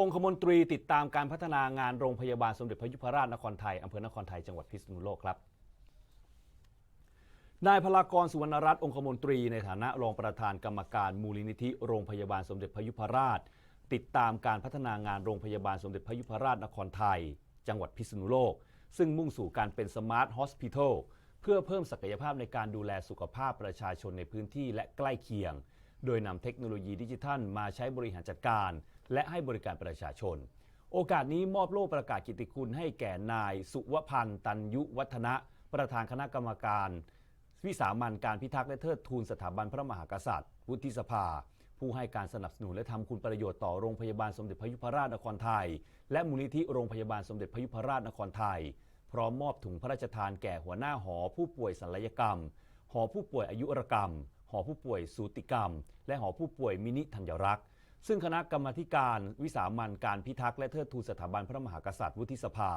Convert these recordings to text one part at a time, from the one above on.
องคมนตรีติดตามการพัฒนางานโรงพยาบาลสมเด็จพระยุพราชนครไทยอำเภอนครไทยจังหวัดพิษณุโลกครับนายพลากรสุวรรณรัตน์องคมนตรีในฐานะรองประธานกรรมการมูลนิธิโรงพยาบาลสมเด็จพระยุพราช ติดตามการพัฒนางานโรงพยาบาลสมเด็จพระยุพราชนครไทย จังหวัดพิษณุโลก ซึ่งมุ่งสู่การเป็นสมาร์ทฮอสพิทอลเพื่อเพิ่มศักยภาพในการดูแลสุขภาพประชาชนในพื้นที่และใกล้เคียง โดยนำเทคโนโลยีดิจิทัลมาใช้บริหารจัดการ และให้บริการประชาชน โอกาสนี้มอบโล่ประกาศกิตติคุณให้แก่นาย สุวพันธ์ตันยุวัฒนะ ประธานคณะกรรมการวิสามันการพิทักษ์และเทิดทูนสถาบันพระมหากษัตริย์ วุฒิสภา ผู้ให้การสนับสนุนและทำคุณประโยชน์ต่อโรงพยาบาลสมเด็จพระยุพราชนครไทย และมูลนิธิโรงพยาบาลสมเด็จพระยุพราชนครไทย พร้อมมอบถุงพระราชทานแก่หัวหน้าหอผู้ป่วยศัลยกรรม หอผู้ป่วยอายุรกรรม หอผู้ป่วยสูติกรรม และหอผู้ป่วยมินิธัญรักษ์ซึ่งคณะกรรมาธิการวิสามันการพิทักษ์และเทิดทูนสถาบันพระมหากษัตริย์วุฒิสภา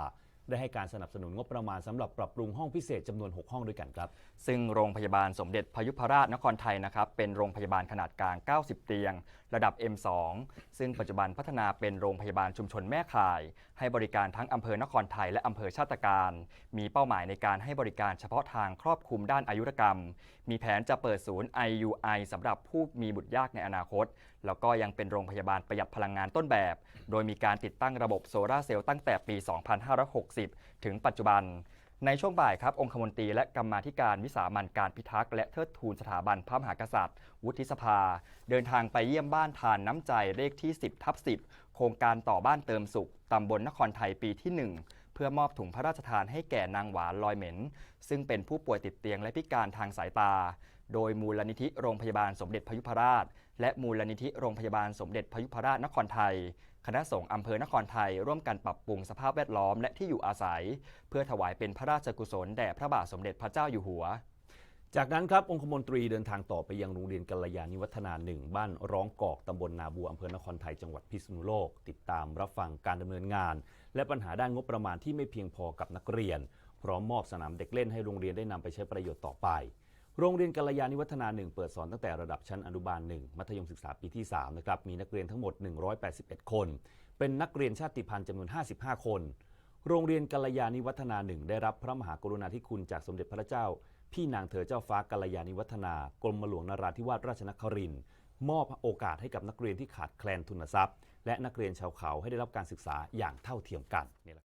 ได้ให้การสนับสนุนงบประมาณสำหรับปรับปรุงห้องพิเศษจำนวน 6 ห้องด้วยกันครับ ซึ่งโรงพยาบาลสมเด็จพยุพราชนครไทยนะครับเป็นโรงพยาบาลขนาดกลาง 90 เตียง ระดับ M2 ซึ่งปัจจุบันพัฒนาเป็นโรงพยาบาลชุมชนแม่ข่าย ให้บริการทั้งอำเภอนครไทยและอำเภอชาติการ มีเป้าหมายในการให้บริการเฉพาะทางครอบคลุมด้านอายุรกรรม มีแผนจะเปิดศูนย์ IUI สำหรับผู้มีบุตรยากในอนาคต แล้วก็ยังเป็นโรงพยาบาลประหยัดพลังงานต้นแบบ โดยมีการติดตั้งระบบโซลาร์เซลล์ตั้งแต่ปี 2560ถึงปัจจุบัน ในช่วงบ่ายครับองคมนตรีและกรรมาธิการวิสามันการพิทักษ์และเทิดทูนสถาบันพระมหากษัตริย์ วุฒิสภา เดินทางไปเยี่ยมบ้านทานน้ำใจเลขที่ 10ทับ10 โครงการต่อบ้านเติมสุขตำบลนครไทยปีที่1เพื่อมอบถุงพระราชทานให้แก่นางหวานลอยเหม็น ซึ่งเป็นผู้ป่วยติดเตียงและพิการทางสายตา โดยมูลนิธิโรงพยาบาลสมเด็จพยุพราช และมูลนิธิโรงพยาบาลสมเด็จพยุพราชนครไทย คณะสงฆ์อำเภอนครไทย ร่วมกันปรับปรุงสภาพแวดล้อมและที่อยู่อาศัย เพื่อถวายเป็นพระราชกุศลแด่พระบาทสมเด็จพระเจ้าอยู่หัว จากนั้นครับองคมนตรีเดินทางต่อไปยังโรงเรียนกัลยาณิวัฒนาหนึ่งบ้านร้องกอกตำบลนาบัวอำเภอนครไทยจังหวัดพิษณุโลก ติดตามรับฟังการดำเนินงาน และปัญหาด้านงบประมาณที่ไม่เพียงพอกับนักเรียน พร้อมมอบสนามเด็กเล่นให้โรงเรียนได้นำไปใช้ประโยชน์ต่อไป โรงเรียนกัลยาณิวัฒนาหนึ่งเปิดสอนตั้งแต่ระดับชั้นอนุบาลหนึ่งมัธยมศึกษาปีที่ 3 นะครับ มีนักเรียนทั้งหมด 181 คน เป็นนักเรียนชาติพันธุ์จำนวน 55 คน โรงเรียนกัลยาณิวัฒนาหนึ่งได้รับพระมหากรุณาธิคุณจากสมเด็จพระเจ้า พี่นางเธอเจ้าฟ้ากัลยาณิวัฒนากรมหลวงนราธิวาสราชนครินทร์มอบโอกาสให้กับนักเรียนที่ขาดแคลนทุนทรัพย์ และนักเรียนชาวเขาให้ได้รับการศึกษาอย่างเท่าเทียมกันนี่แหละ